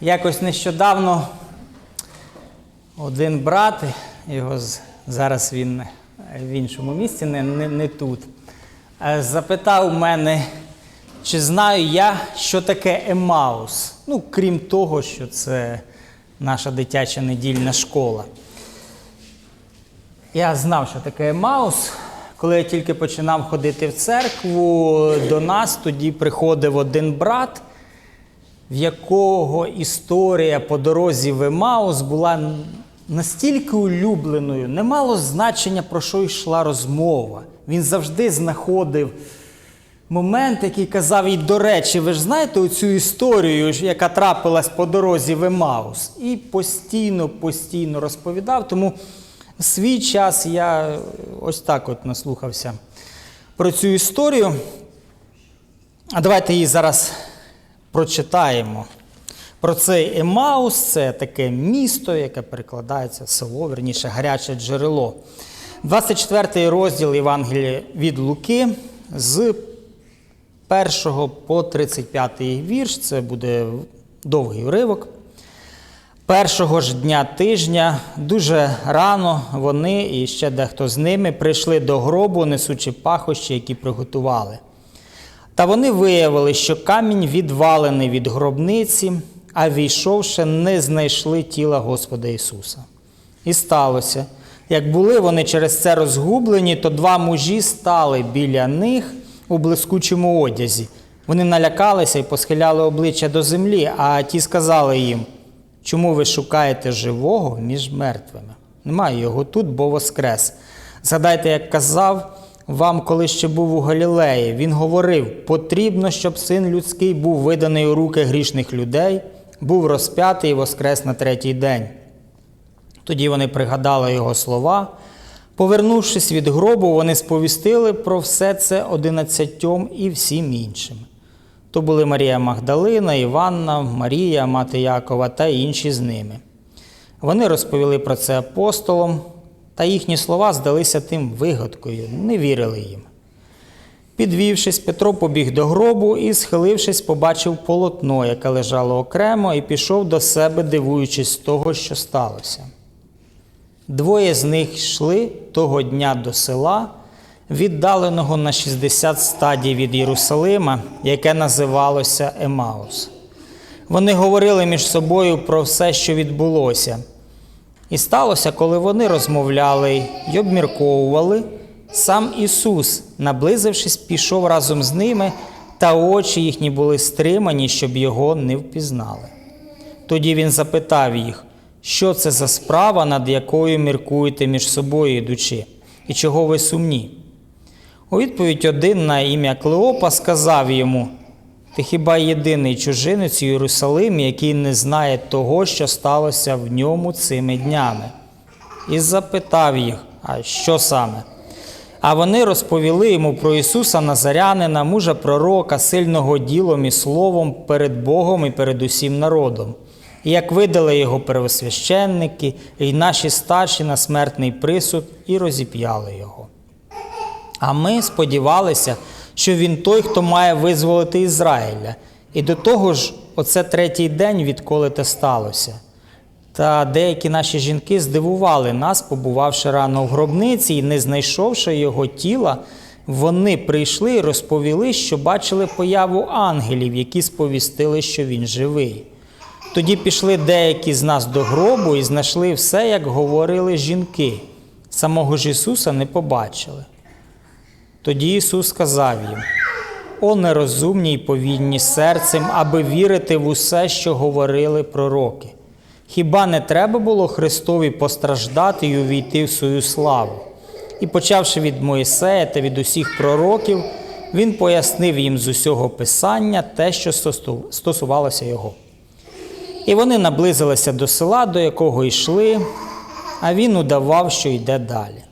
Якось нещодавно один брат, його зараз він в іншому місці, не, не, не тут, е, запитав мене, чи знаю я, що таке Емаус. Ну, крім того, що це наша дитяча недільна школа. Я знав, що таке Емаус. Коли я тільки починав ходити в церкву, до нас тоді приходив один брат, в якого історія по дорозі в Емаус була настільки улюбленою, не мало значення, про що йшла розмова. Він завжди знаходив момент, який казав, і до речі, ви ж знаєте оцю історію, яка трапилась по дорозі в Емаус. І постійно, постійно розповідав. Тому свій час я ось так от наслухався про цю історію. А давайте її зараз прочитаємо. Про цей Емаус це таке місто, яке перекладається село, верніше гаряче джерело. 24 розділ Євангелія від Луки з 1 по 35 вірш. Це буде довгий уривок. Першого ж дня тижня дуже рано вони і ще дехто з ними прийшли до гробу, несучи пахощі, які приготували. Та вони виявили, що камінь відвалений від гробниці, а війшовши, не знайшли тіла Господа Ісуса. І сталося, як були вони через це розгублені, то два мужі стали біля них у блискучому одязі. Вони налякалися і посхиляли обличчя до землі, а ті сказали їм, чому ви шукаєте живого між мертвими? Немає його тут, бо воскрес. Згадайте, як казав вам, коли ще був у Галілеї, він говорив: потрібно, щоб син людський був виданий у руки грішних людей, був розп'ятий і воскрес на третій день. Тоді вони пригадали його слова. Повернувшись від гробу, вони сповістили про все це одинадцятьом і всім іншим. То були Марія Магдалина, Іванна, Марія, мати Якова та інші з ними. Вони розповіли про це апостолам, та їхні слова здалися тим вигадкою, не вірили їм. Підвівшись, Петро побіг до гробу і, схилившись, побачив полотно, яке лежало окремо, і пішов до себе, дивуючись того, що сталося. Двоє з них йшли того дня до села, віддаленого на 60 стадій від Єрусалима, яке називалося Емаус. Вони говорили між собою про все, що відбулося. І сталося, коли вони розмовляли й обмірковували, сам Ісус, наблизившись, пішов разом з ними, та очі їхні були стримані, щоб його не впізнали. Тоді він запитав їх, що це за справа, над якою міркуєте між собою ідучи, і чого ви сумні? У відповідь один на ім'я Клеопа сказав йому: Ти хіба єдиний чужинець у Єрусалимі, який не знає того, що сталося в ньому цими днями? І запитав їх, а що саме? А вони розповіли йому про Ісуса Назарянина, мужа пророка, сильного ділом і словом перед Богом і перед усім народом. І як видали його первосвященники, і наші старші на смертний присуд, і розіп'яли його. А ми сподівалися, що він той, хто має визволити Ізраїля. І до того ж, оце третій день, відколи те сталося. Та деякі наші жінки здивували нас, побувавши рано в гробниці і не знайшовши його тіла, вони прийшли і розповіли, що бачили появу ангелів, які сповістили, що він живий. Тоді пішли деякі з нас до гробу і знайшли все, як говорили жінки. Самого ж Ісуса не побачили. Тоді Ісус сказав їм: О нерозумні й повільні серцем, аби вірити в усе, що говорили пророки. Хіба не треба було Христові постраждати і увійти в свою славу? І почавши від Моїсея та від усіх пророків, він пояснив їм з усього Писання те, що стосувалося його. І вони наблизилися до села, до якого йшли, а він удавав, що йде далі.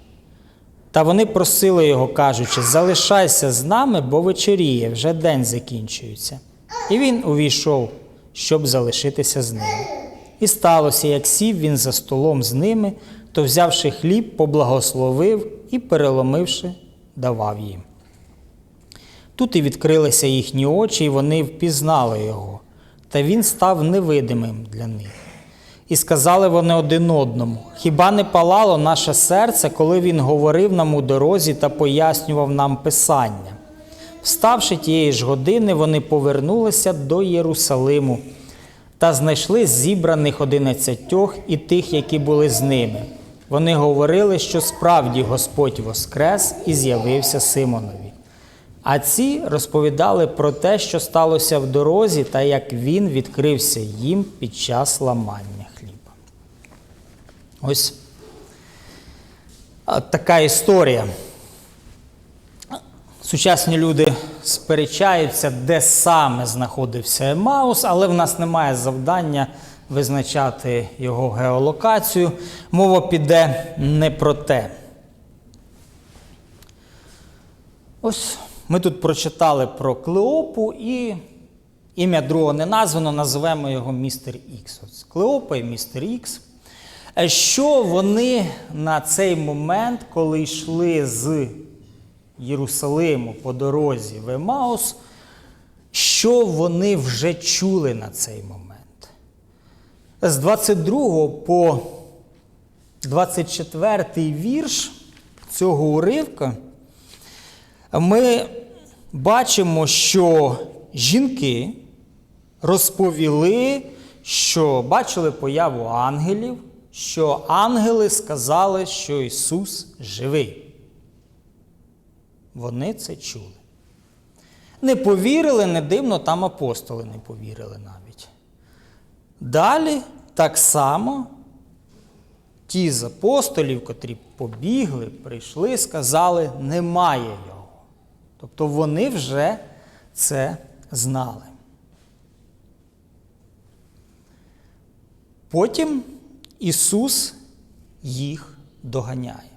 Та вони просили його, кажучи, залишайся з нами, бо вечеріє, вже день закінчується. І він увійшов, щоб залишитися з ними. І сталося, як сів він за столом з ними, то, взявши хліб, поблагословив і, переломивши, давав їм. Тут і відкрилися їхні очі, і вони впізнали його, та він став невидимим для них. І сказали вони один одному: Хіба не палало наше серце, коли він говорив нам у дорозі та пояснював нам Писання? Вставши тієї ж години, вони повернулися до Єрусалиму та знайшли зібраних одинадцятьох і тих, які були з ними. Вони говорили, що справді Господь воскрес і з'явився Симонові. А ці розповідали про те, що сталося в дорозі, та як він відкрився їм під час ламання. Ось така історія. Сучасні люди сперечаються, де саме знаходився Емаус, але в нас немає завдання визначати його геолокацію. Мова піде не про те. Ось ми тут прочитали про Клеопу і ім'я другого не названо, називаємо його містер Ікс. Клеопа і містер Ікс. Е, Що вони на цей момент, коли йшли з Єрусалиму по дорозі в Емаус, що вони вже чули на цей момент? З 22 по 24 вірш цього уривка ми бачимо, що жінки розповіли, що бачили появу ангелів, що ангели сказали, що Ісус живий. Вони це чули. Не повірили, не дивно, там апостоли не повірили навіть. Далі так само ті з апостолів, котрі побігли, прийшли, сказали, немає його. Тобто вони вже це знали. Потім Ісус їх доганяє.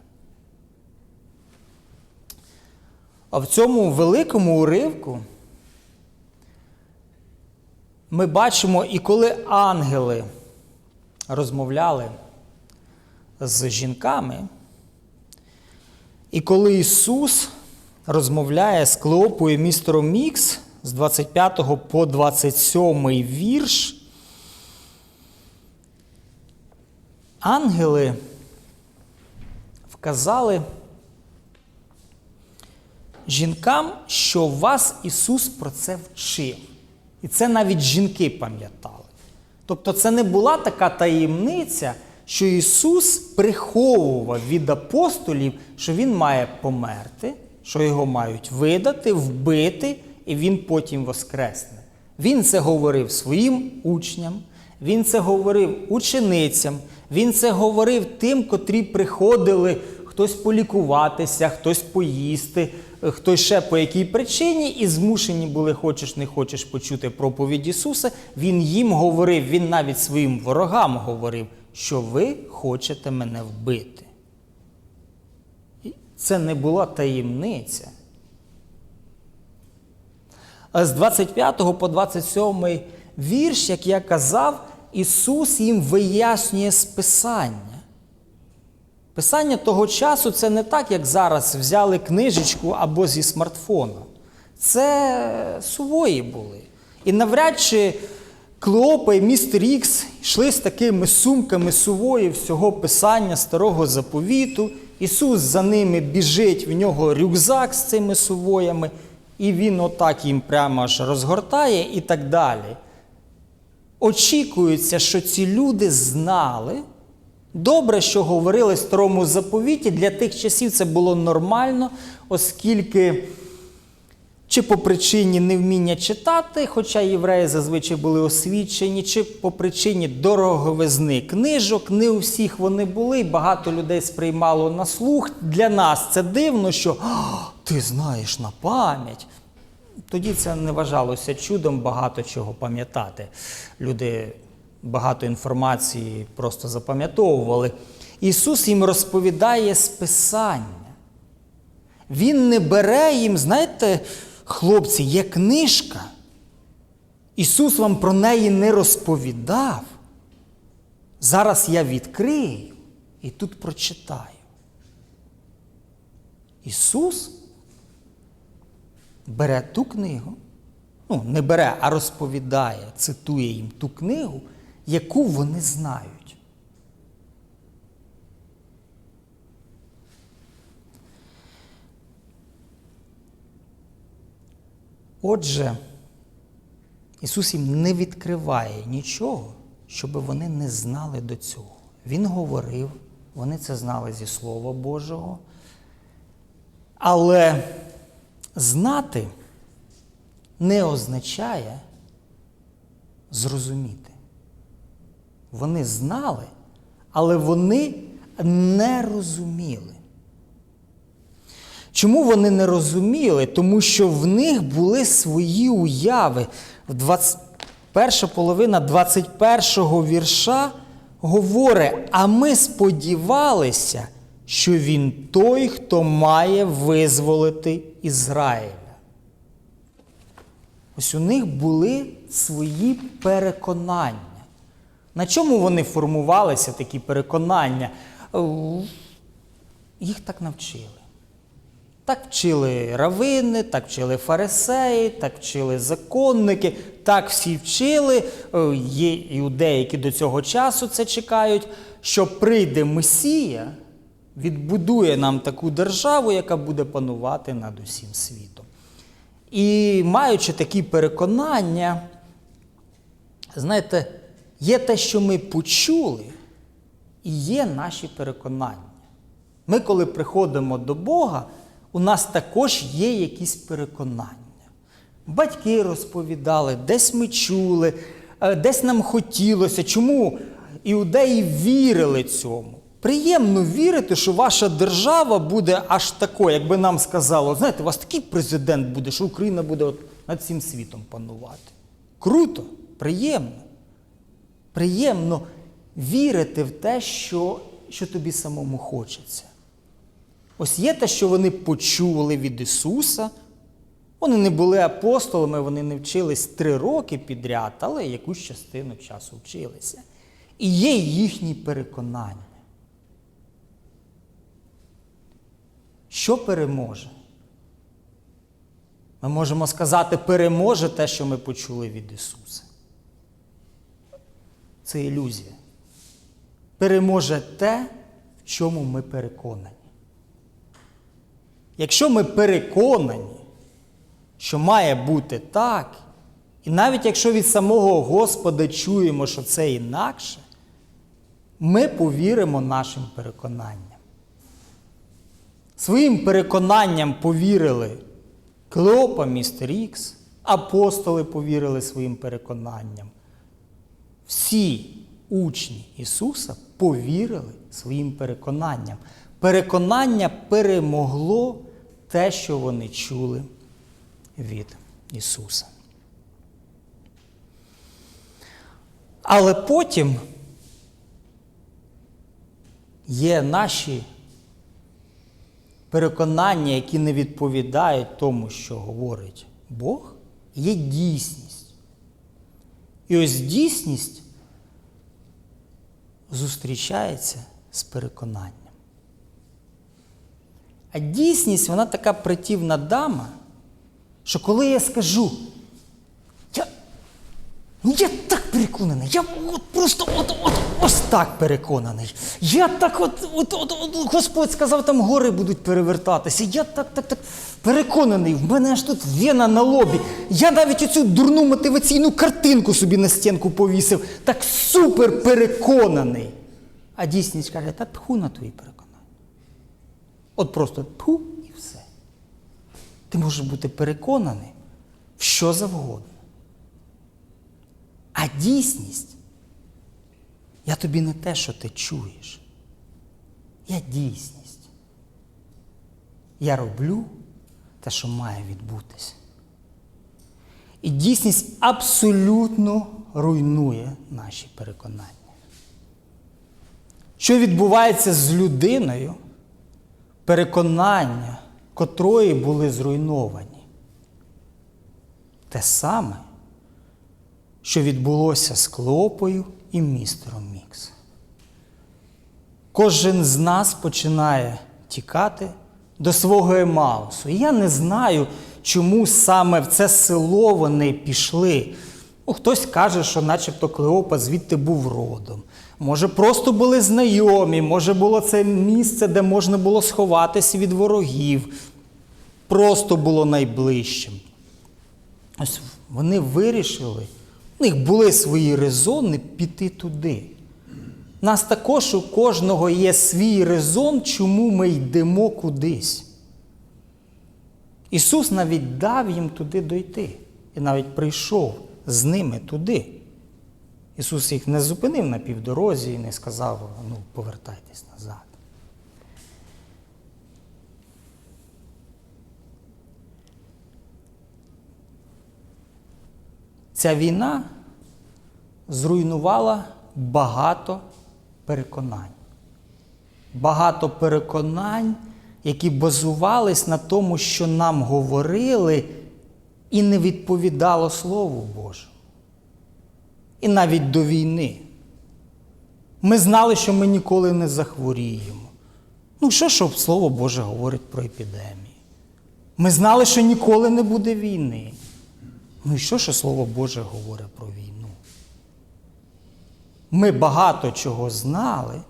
А в цьому великому уривку ми бачимо, і коли ангели розмовляли з жінками, і коли Ісус розмовляє з Клеопою містером Мікс з 25 по 27 вірш, ангели вказали жінкам, що вас Ісус про це вчив. І це навіть жінки пам'ятали. Тобто це не була така таємниця, що Ісус приховував від апостолів, що Він має померти, що його мають видати, вбити, і Він потім воскресне. Він це говорив своїм учням, Він це говорив ученицям, Він це говорив тим, котрі приходили хтось полікуватися, хтось поїсти, хтось ще по якій причині, і змушені були, хочеш не хочеш почути проповідь Ісуса. Він їм говорив, він навіть своїм ворогам говорив, що ви хочете мене вбити. І Це не була таємниця. З 25 по 27 вірш, як я казав, Ісус їм вияснює з Писання. Писання того часу це не так, як зараз взяли книжечку або зі смартфона. Це сувої були. І навряд чи Клеопа і містер Ікс йшли з такими сумками сувої всього писання старого заповіту. Ісус за ними біжить, в нього рюкзак з цими сувоями, і він отак їм прямо аж розгортає і так далі. Очікується, що ці люди знали. Добре, що говорили старому заповіті, для тих часів це було нормально, оскільки чи по причині невміння читати, хоча євреї зазвичай були освічені, чи по причині дороговизни книжок, не у всіх вони були, і багато людей сприймало на слух. Для нас це дивно, що ти знаєш на пам'ять. Тоді це не вважалося чудом багато чого пам'ятати. Люди багато інформації просто запам'ятовували. Ісус їм розповідає з Писання. Він не бере їм, знаєте, хлопці, є книжка. Ісус вам про неї не розповідав. Зараз я відкрию і тут прочитаю. Ісус бере ту книгу, ну, не бере, а розповідає, цитує їм ту книгу, яку вони знають. Отже, Ісус їм не відкриває нічого, щоб вони не знали до цього. Він говорив, вони це знали зі Слова Божого. Але знати не означає зрозуміти. Вони знали, але вони не розуміли. Чому вони не розуміли? Тому що в них були свої уяви. В 20... Перша половина 21-го вірша говорить: а ми сподівалися, що він той, хто має визволити Ізраїля. Ось у них були свої переконання. На чому вони формувалися, такі переконання? Е, Їх так навчили. Так вчили равини, так вчили фарисеї, так вчили законники, так всі вчили. Е, Є іудеї, які до цього часу це чекають, що прийде Месія, відбудує нам таку державу, яка буде панувати над усім світом. І маючи такі переконання, знаєте, є те, що ми почули, і є наші переконання. Ми, коли приходимо до Бога, у нас також є якісь переконання. Батьки розповідали, десь ми чули, е, десь нам хотілося. Чому іудеї вірили цьому? Приємно вірити, що ваша держава буде аж такою, якби нам сказало, знаєте, у вас такий президент буде, що Україна буде от над всім світом панувати. Круто, приємно. Приємно вірити в те, що, що тобі самому хочеться. Ось є те, що вони почули від Ісуса. Вони не були апостолами, вони не вчились три роки підряд, але якусь частину часу вчилися. І є їхні переконання. Що переможе? Ми можемо сказати, переможе те, що ми почули від Ісуса. Це ілюзія. Переможе те, в чому ми переконані. Якщо ми переконані, що має бути так, і навіть якщо від самого Господа чуємо, що це інакше, ми повіримо нашим переконанням. Своїм переконанням повірили Клеопа, містер Ікс, апостоли повірили своїм переконанням. Всі учні Ісуса повірили своїм переконанням. Переконання перемогло те, що вони чули від Ісуса. Але потім є наші переконання, які не відповідають тому, що говорить Бог, є дійсність. І ось дійсність зустрічається з переконанням. А дійсність, вона така притівна дама, що коли я скажу, я так переконаний, я от просто от, от, ось так переконаний. Я так от, от, от, от Господь сказав, там гори будуть перевертатися. Я так, так, так переконаний, в мене аж тут вена на лобі. Я навіть оцю дурну мотиваційну картинку собі на стінку повісив. Так супер переконаний. А дійсність каже, та тху на твої переконання. От просто тху і все. Ти можеш бути переконаний в що завгодно. А дійсність, я тобі не те, що ти чуєш. Я дійсність. Я роблю те, що має відбутися. І дійсність абсолютно руйнує наші переконання. Що відбувається з людиною, переконання, котрої були зруйновані? Те саме, що відбулося з Клопою і містером Мікс. Кожен з нас починає тікати до свого Емаусу. І я не знаю, чому саме в це село вони пішли. Ну, хтось каже, що начебто Клеопа звідти був родом. Може, просто були знайомі, може було це місце, де можна було сховатися від ворогів. Просто було найближчим. Ось вони вирішили, у них були свої резони піти туди. Нас також у кожного є свій резон, чому ми йдемо кудись. Ісус навіть дав їм туди дойти і навіть прийшов з ними туди. Ісус їх не зупинив на півдорозі і не сказав, ну, повертайтесь назад. Ця війна зруйнувала багато переконань. Багато переконань, які базувались на тому, що нам говорили, і не відповідало Слову Божому. І навіть до війни. Ми знали, що ми ніколи не захворіємо. Ну, що, що Слово Боже говорить про епідемії? Ми знали, що ніколи не буде війни. Ну і що, що Слово Боже говорить про війну? Ми багато чого знали,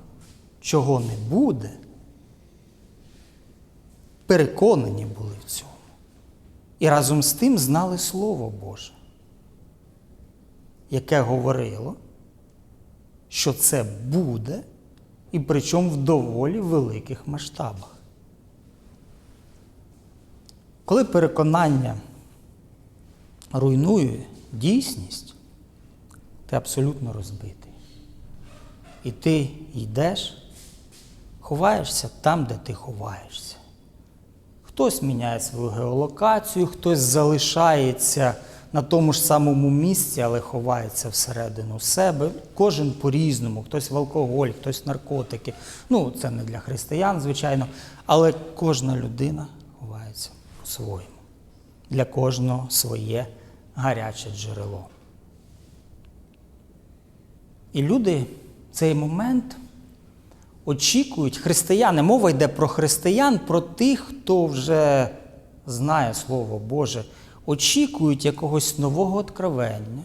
чого не буде. Переконані були в цьому. І разом з тим знали Слово Боже, яке говорило, що це буде, і причому в доволі великих масштабах. Коли переконання руйнує дійсність, ти абсолютно розбитий. І ти йдеш, ховаєшся там, де ти ховаєшся. Хтось міняє свою геолокацію, хтось залишається на тому ж самому місці, але ховається всередину себе. Кожен по-різному, хтось в алкоголь, хтось в наркотики. Ну, це не для християн, звичайно, але кожна людина ховається по-своєму. Для кожного своє гаряче джерело. І люди в цей момент очікують християни. Мова йде про християн, про тих, хто вже знає Слово Боже, очікують якогось нового откровення,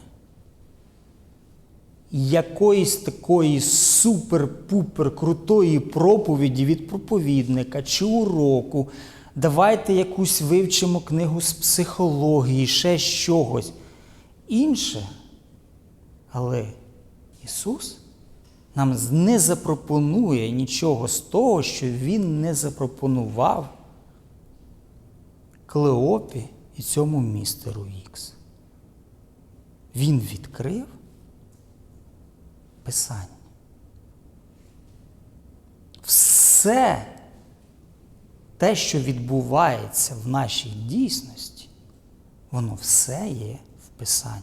якоїсь такої супер-пупер крутої проповіді від проповідника чи уроку. Давайте якусь вивчимо книгу з психології, ще чогось. Інше. Але Ісус нам не запропонує нічого з того, що Він не запропонував Клеопі і цьому містеру Ікс. Він відкрив Писання. Все те, що відбувається в нашій дійсності, воно все є в Писаннях.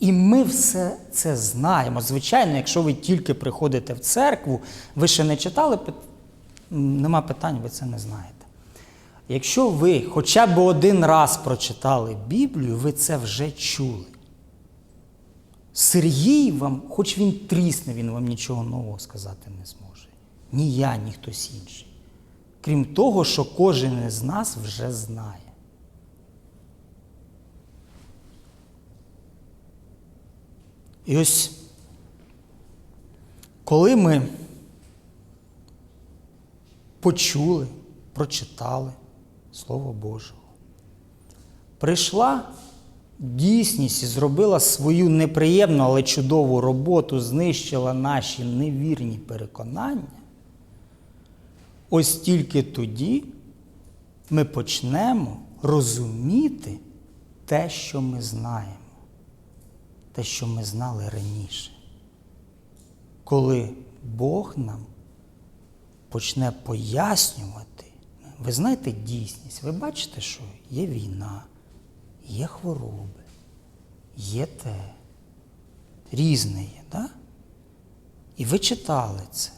І ми все це знаємо. Звичайно, якщо ви тільки приходите в церкву, ви ще не читали, нема питань, ви це не знаєте. Якщо ви хоча б один раз прочитали Біблію, ви це вже чули. Сергій вам, хоч він трісне, він вам нічого нового сказати не зможе. Ні я, ні хтось інший. Крім того, що кожен із нас вже знає. І ось, коли ми почули, прочитали Слово Божого, прийшла дійсність і зробила свою неприємну, але чудову роботу, знищила наші невірні переконання, ось тільки тоді ми почнемо розуміти те, що ми знаємо те, що ми знали раніше. Коли Бог нам почне пояснювати, ви знаєте дійсність, ви бачите, що є війна, є хвороби, є те, різне є, да? І ви читали це.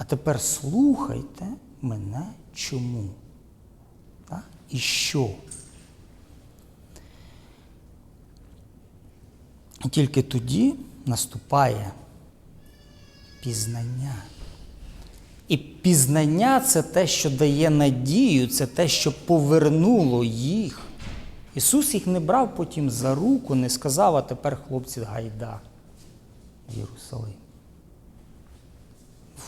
А тепер слухайте мене чому. Так? І що? І тільки тоді наступає пізнання. І пізнання це те, що дає надію, це те, що повернуло їх. Ісус їх не брав потім за руку, не сказав, а тепер хлопці гайда в Єрусалим.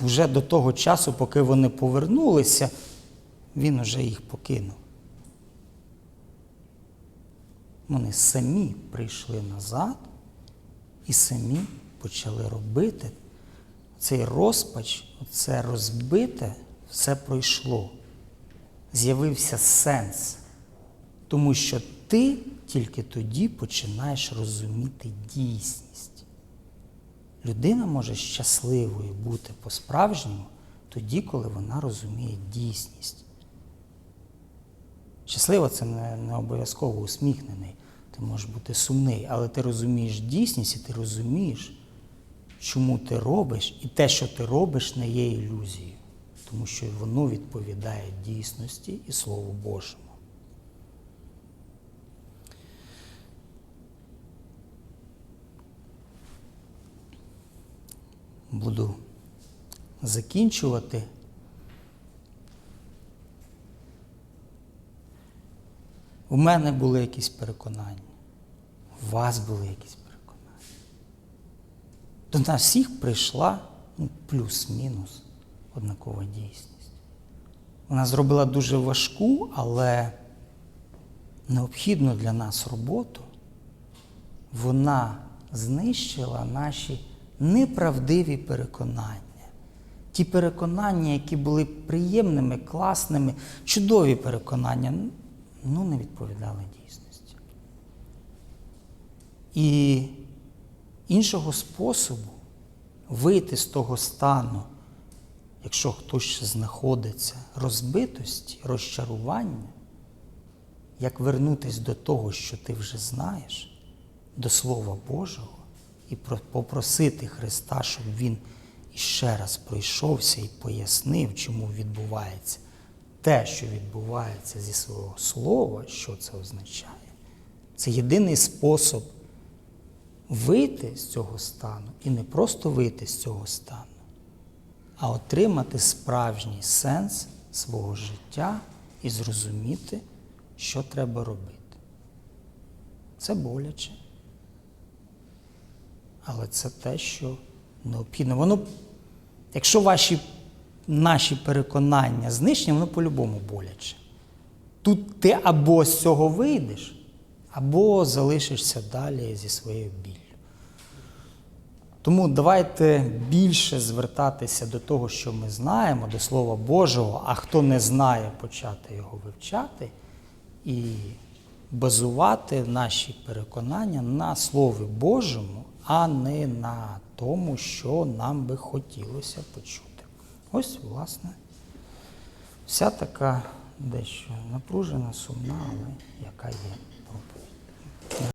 Вже до того часу, поки вони повернулися, він уже їх покинув. Вони самі прийшли назад і самі почали робити цей розпач, це розбите, все пройшло. З'явився сенс. Тому що ти тільки тоді починаєш розуміти дійсність. Людина може щасливою бути по-справжньому тоді, коли вона розуміє дійсність. Щаслива це не, не обов'язково усміхнений. Ти можеш бути сумний, але ти розумієш дійсність і ти розумієш, чому ти робиш, і те, що ти робиш, не є ілюзією, тому що воно відповідає дійсності і Слову Божому. Буду закінчувати. У мене були якісь переконання, у вас були якісь переконання. До нас всіх прийшла ну, плюс-мінус однакова дійсність. Вона зробила дуже важку, але необхідну для нас роботу. Вона знищила наші неправдиві переконання. Ті переконання, які були приємними, класними, чудові переконання, ну не відповідали дійсності. І іншого способу вийти з того стану, якщо хтось ще знаходиться, розбитості, розчарування, як вернутися до того, що ти вже знаєш, до Слова Божого, і попросити Христа, щоб Він іще раз пройшовся і пояснив, чому відбувається те, що відбувається зі свого слова, що це означає. Це єдиний спосіб вийти з цього стану і не просто вийти з цього стану, а отримати справжній сенс свого життя і зрозуміти, що треба робити. Це боляче. Але це те, що необхідно. Воно, якщо ваші наші переконання знищені, воно по-любому боляче. Тут ти або з цього вийдеш, або залишишся далі зі своєю біллю. Тому давайте більше звертатися до того, що ми знаємо, до Слова Божого, а хто не знає, почати його вивчати і базувати наші переконання на Слові Божому, а не на тому, що нам би хотілося почути. Ось, власне, вся така дещо напружена, сумна, але яка є.